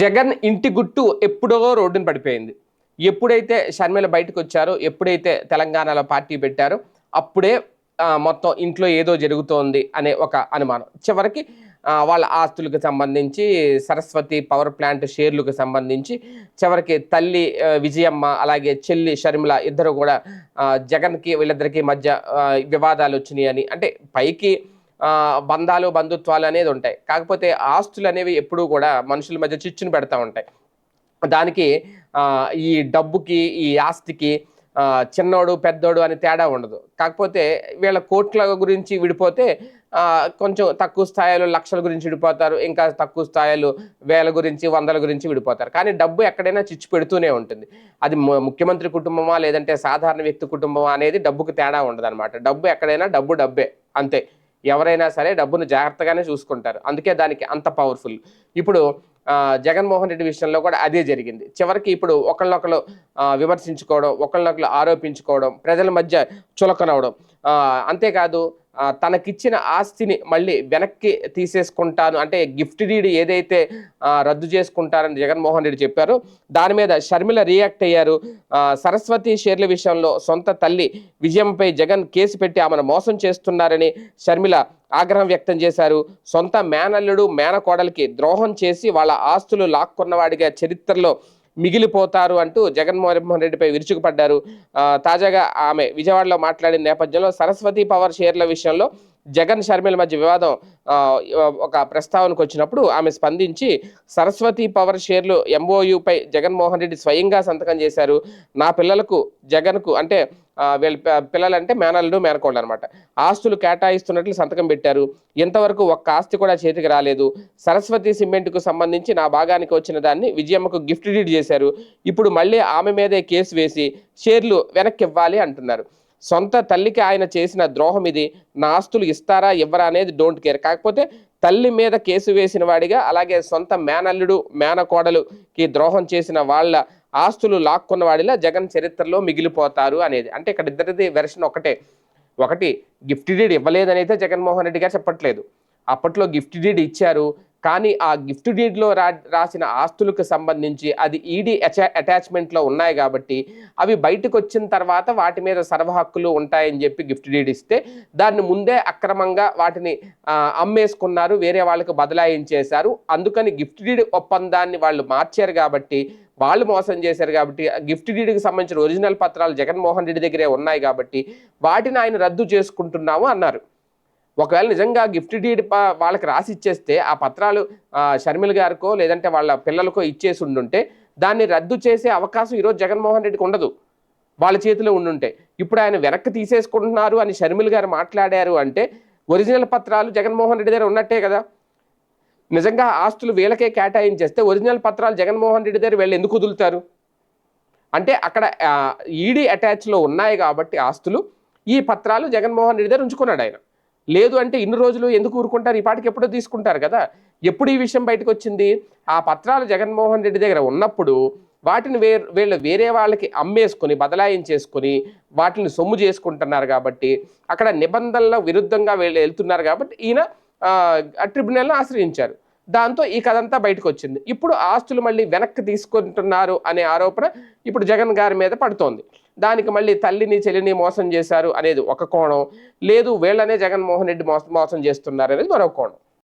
జగన్ ఇంటి గుట్టు ఎప్పుడో రోడ్డున పడిపోయింది. ఎప్పుడైతే షర్మిల బయటకు వచ్చారో ఎప్పుడైతే తెలంగాణలో పార్టీ పెట్టారో అప్పుడే మొత్తం ఇంట్లో ఏదో జరుగుతోంది అనే ఒక అనుమానం. చివరికి వాళ్ళ ఆస్తులకు సంబంధించి సరస్వతి పవర్ ప్లాంట్ షేర్లకు సంబంధించి చివరికి తల్లి విజయమ్మ అలాగే చెల్లి షర్మిల ఇద్దరు కూడా జగన్కి వీళ్ళిద్దరికీ మధ్య వివాదాలు వచ్చినాయి అని అంటే పైకి బంధాలు బంధుత్వాలు అనేది ఉంటాయి. కాకపోతే ఆస్తులు అనేవి ఎప్పుడూ కూడా మనుషుల మధ్య చిచ్చును పెడతా ఉంటాయి. దానికి ఈ డబ్బుకి ఈ ఆస్తికి చిన్నోడు పెద్దోడు అని తేడా ఉండదు. కాకపోతే వీళ్ళ కోట్ల గురించి విడిపోతే కొంచెం తక్కువ స్థాయిలో లక్షల గురించి విడిపోతారు. ఇంకా తక్కువ స్థాయిలో వేల గురించి వందల గురించి విడిపోతారు. కానీ డబ్బు ఎక్కడైనా చిచ్చు పెడుతూనే ఉంటుంది. అది ముఖ్యమంత్రి కుటుంబమా లేదంటే సాధారణ వ్యక్తి కుటుంబమా అనేది డబ్బుకు తేడా ఉండదు డబ్బు ఎక్కడైనా డబ్బు డబ్బే అంతే. ఎవరైనా సరే డబ్బును జాగ్రత్తగానే చూసుకుంటారు. అందుకే దానికి అంత పవర్ఫుల్ ఇప్పుడు ఆ, జగన్మోహన్ రెడ్డి విషయంలో కూడా అదే జరిగింది. చివరికి ఇప్పుడు ఒకళ్ళొకళ్ళు ఆ, విమర్శించుకోవడం ఒకళ్ళొకళ్ళు ఆరోపించుకోవడం ప్రజల మధ్య చులకనవడం. అంతేకాదు తనకిచ్చిన ఆస్తిని మళ్ళీ వెనక్కి తీసేసుకుంటాను అంటే గిఫ్ట్ డీడ్ ఏదైతే రద్దు చేసుకుంటారని జగన్మోహన్ రెడ్డి చెప్పారు దాని మీద షర్మిల రియాక్ట్ అయ్యారు. సరస్వతి షేర్ల విషయంలో సొంత తల్లి విజయంపై జగన్ కేసు పెట్టి ఆమెను మోసం చేస్తున్నారని షర్మిల ఆగ్రహం వ్యక్తం చేశారు. సొంత మేనల్లుడు మేనకోడలికి ద్రోహం చేసి వాళ్ళ ఆస్తులు లాక్కున్నవాడిగా చరిత్రలో మిగిలిపోతారు అంటూ జగన్మోహన్ రెడ్డిపై విరుచుకుపడ్డారు. తాజాగా ఆమె విజయవాడలో మాట్లాడిన నేపథ్యంలో సరస్వతి పవర్ షేర్ల విషయంలో జగన్ షర్మిల మధ్య వివాదం ఒక ప్రస్తావనకు వచ్చినప్పుడు ఆమె స్పందించి సరస్వతి పవర్ షేర్లు ఎంఓయుపై జగన్మోహన్ రెడ్డి స్వయంగా సంతకం చేశారు. నా పిల్లలకు జగన్కు అంటే వీళ్ళ పిల్లలంటే మేనల్లు మేనకోళ్ళు అనమాట ఆస్తులు కేటాయిస్తున్నట్లు సంతకం పెట్టారు. ఇంతవరకు ఒక్క ఆస్తి కూడా చేతికి రాలేదు. సరస్వతి సిమెంట్కు సంబంధించి నా భాగానికి వచ్చిన దాన్ని విజయమ్మకు గిఫ్ట్ డీడ్ చేశారు. ఇప్పుడు మళ్ళీ ఆమె మీదే కేసు వేసి షేర్లు వెనక్కి ఇవ్వాలి అంటున్నారు. సొంత తల్లికి ఆయన చేసిన ద్రోహం ఇది. నా ఆస్తులు ఇస్తారా ఇవ్వరా అనేది డోంట్ కేర్ కాకపోతే తల్లి మీద కేసు వేసిన వాడిగా అలాగే సొంత మేనల్లుడు మేనకోడలుకి ద్రోహం చేసిన వాళ్ళ ఆస్తులు లాక్కున్న వాడిలా జగన్ చరిత్రలో మిగిలిపోతారు అనేది. అంటే ఇక్కడ ఇద్దరిది వెర్షన్ ఒకటే. ఒకటి గిఫ్ట్ డీడ్ ఇవ్వలేదని అయితే జగన్మోహన్ రెడ్డి గారు చెప్పట్లేదు. అప్పట్లో గిఫ్ట్ డీడ్ ఇచ్చారు. కానీ ఆ గిఫ్ట్ డీడ్లో రా రాసిన ఆస్తులకు సంబంధించి అది ఈడీ అటాచ్మెంట్లో ఉన్నాయి కాబట్టి అవి బయటకు వచ్చిన తర్వాత వాటి మీద సర్వ హక్కులు ఉంటాయని చెప్పి గిఫ్ట్ డీడ్ ఇస్తే దాన్ని ముందే అక్రమంగా వాటిని అమ్మేసుకున్నారు వేరే వాళ్ళకి బదలాయించేశారు అందుకని గిఫ్ట్ డీడ్ ఒప్పందాన్ని వాళ్ళు మార్చారు కాబట్టి వాళ్ళు మోసం చేశారు కాబట్టి గిఫ్ట్ డీడ్కి సంబంధించిన ఒరిజినల్ పత్రాలు జగన్మోహన్ రెడ్డి దగ్గరే ఉన్నాయి కాబట్టి వాటిని ఆయన రద్దు చేసుకుంటున్నాము అన్నారు. ఒకవేళ నిజంగా గిఫ్ట్ డీడ్ వాళ్ళకి రాసి ఇచ్చేస్తే ఆ పత్రాలు షర్మిల గారికో లేదంటే వాళ్ళ పిల్లలకో ఇచ్చేసి ఉండుంటే దాన్ని రద్దు చేసే అవకాశం ఈరోజు జగన్మోహన్ రెడ్డికి ఉండదు. వాళ్ళ చేతిలో ఉండుంటే. ఇప్పుడు ఆయన వెనక్కి తీసేసుకుంటున్నారు అని షర్మిల గారు మాట్లాడారు అంటే ఒరిజినల్ పత్రాలు జగన్మోహన్ రెడ్డి దగ్గర ఉన్నట్టే కదా. నిజంగా ఆస్తులు వీళ్ళకే కేటాయించేస్తే ఒరిజినల్ పత్రాలు జగన్మోహన్ రెడ్డి దగ్గర వీళ్ళు ఎందుకు వదులుతారు? అంటే అక్కడ ఈడీ అటాచ్లో ఉన్నాయి కాబట్టి ఆస్తులు ఈ పత్రాలు జగన్మోహన్ రెడ్డి దగ్గర ఉంచుకున్నాడు ఆయన. లేదు అంటే ఇన్ని రోజులు ఎందుకు ఊరుకుంటారు? ఈ పాటికి ఎప్పుడో తీసుకుంటారు కదా. ఎప్పుడు ఈ విషయం బయటకు వచ్చింది ఆ పత్రాలు జగన్మోహన్ రెడ్డి దగ్గర ఉన్నప్పుడు వాటిని వే వీళ్ళు వేరే వాళ్ళకి అమ్మేసుకొని బదలాయించేసుకొని వాటిని సొమ్ము చేసుకుంటున్నారు కాబట్టి అక్కడ నిబంధనల విరుద్ధంగా వీళ్ళు వెళ్తున్నారు కాబట్టి ఈయన ట్రిబ్యునల్ని ఆశ్రయించారు. దాంతో ఈ కథంతా బయటకు వచ్చింది ఇప్పుడు ఆస్తులు మళ్ళీ వెనక్కి తీసుకుంటున్నారు అనే ఆరోపణ ఇప్పుడు జగన్ గారి మీద పడుతోంది. దానికి మళ్ళీ తల్లిని చెల్లిని మోసం చేశారు అనేది ఒక కోణం. లేదు వీళ్ళనే జగన్మోహన్ రెడ్డి మోసం మోసం చేస్తున్నారు అనేది మరో కోణం.